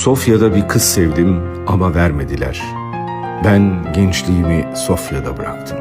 Sofya'da bir kız sevdim ama vermediler. Ben gençliğimi Sofya'da bıraktım.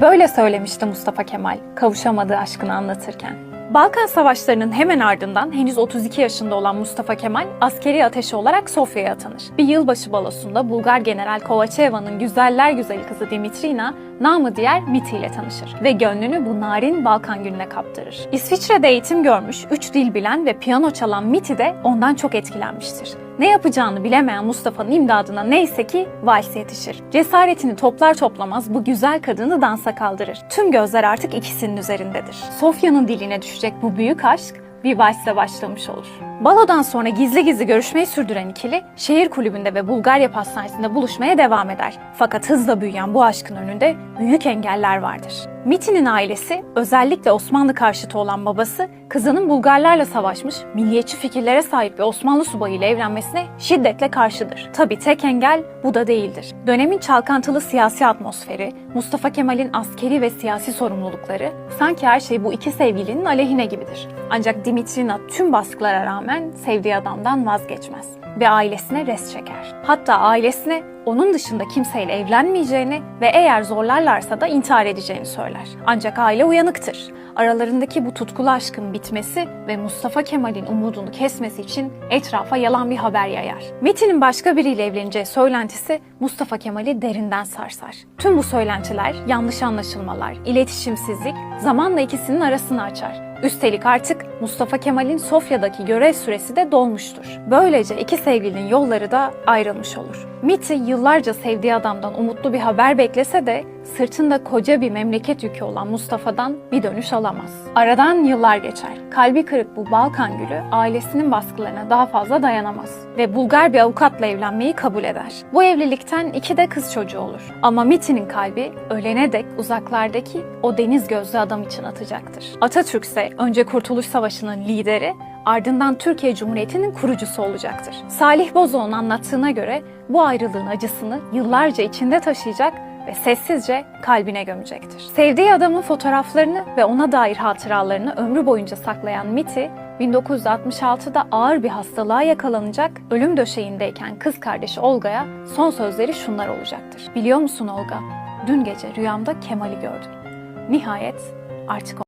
Böyle söylemişti Mustafa Kemal kavuşamadığı aşkını anlatırken. Balkan Savaşları'nın hemen ardından henüz 32 yaşında olan Mustafa Kemal askeri ateşi olarak Sofya'ya atanır. Bir yılbaşı balosunda Bulgar General Kovaçeva'nın güzeller güzeli kızı Dimitrina, namı diğer Miti ile tanışır ve gönlünü bu narin Balkan gününe kaptırır. İsviçre'de eğitim görmüş, 3 dil bilen ve piyano çalan Miti de ondan çok etkilenmiştir. Ne yapacağını bilemeyen Mustafa'nın imdadına neyse ki vals yetişir. Cesaretini toplar toplamaz bu güzel kadını dansa kaldırır. Tüm gözler artık ikisinin üzerindedir. Sofya'nın diline düşecek bu büyük aşk bir valsle başlamış olur. Balodan sonra gizli gizli görüşmeyi sürdüren ikili şehir kulübünde ve Bulgarya pastanesinde buluşmaya devam eder. Fakat hızla büyüyen bu aşkın önünde büyük engeller vardır. Miti'nin ailesi, özellikle Osmanlı karşıtı olan babası, kızının Bulgarlarla savaşmış, milliyetçi fikirlere sahip bir Osmanlı subayıyla evlenmesine şiddetle karşıdır. Tabi tek engel bu da değildir. Dönemin çalkantılı siyasi atmosferi, Mustafa Kemal'in askeri ve siyasi sorumlulukları, sanki her şey bu iki sevgilinin aleyhine gibidir. Ancak Dimitrina tüm baskılara rağmen sevdiği adamdan vazgeçmez ve ailesine res çeker. Hatta ailesine onun dışında kimseyle evlenmeyeceğini ve eğer zorlarlarsa da intihar edeceğini söyler. Ancak aile uyanıktır. Aralarındaki bu tutkulu aşkın bitmesi ve Mustafa Kemal'in umudunu kesmesi için etrafa yalan bir haber yayar. Metin'in başka biriyle evleneceği söylentisi Mustafa Kemal'i derinden sarsar. Tüm bu söylentiler, yanlış anlaşılmalar, iletişimsizlik zamanla ikisinin arasını açar. Üstelik artık Mustafa Kemal'in Sofya'daki görev süresi de dolmuştur. Böylece iki sevgilinin yolları da ayrılmış olur. Miti yıllarca sevdiği adamdan umutlu bir haber beklese de sırtında koca bir memleket yükü olan Mustafa'dan bir dönüş alamaz. Aradan yıllar geçer. Kalbi kırık bu Balkan gülü ailesinin baskılarına daha fazla dayanamaz ve Bulgar bir avukatla evlenmeyi kabul eder. Bu evlilikten iki de kız çocuğu olur. Ama Miti'nin kalbi ölene dek uzaklardaki o deniz gözlü adam için atacaktır. Atatürk ise önce Kurtuluş Savaşı'nın lideri, ardından Türkiye Cumhuriyeti'nin kurucusu olacaktır. Salih Bozoğ'un anlattığına göre bu ayrılığın acısını yıllarca içinde taşıyacak ve sessizce kalbine gömecektir. Sevdiği adamın fotoğraflarını ve ona dair hatıralarını ömrü boyunca saklayan Miti, 1966'da ağır bir hastalığa yakalanacak, ölüm döşeğindeyken kız kardeşi Olga'ya son sözleri şunlar olacaktır. Biliyor musun Olga? Dün gece rüyamda Kemal'i gördüm. Nihayet artık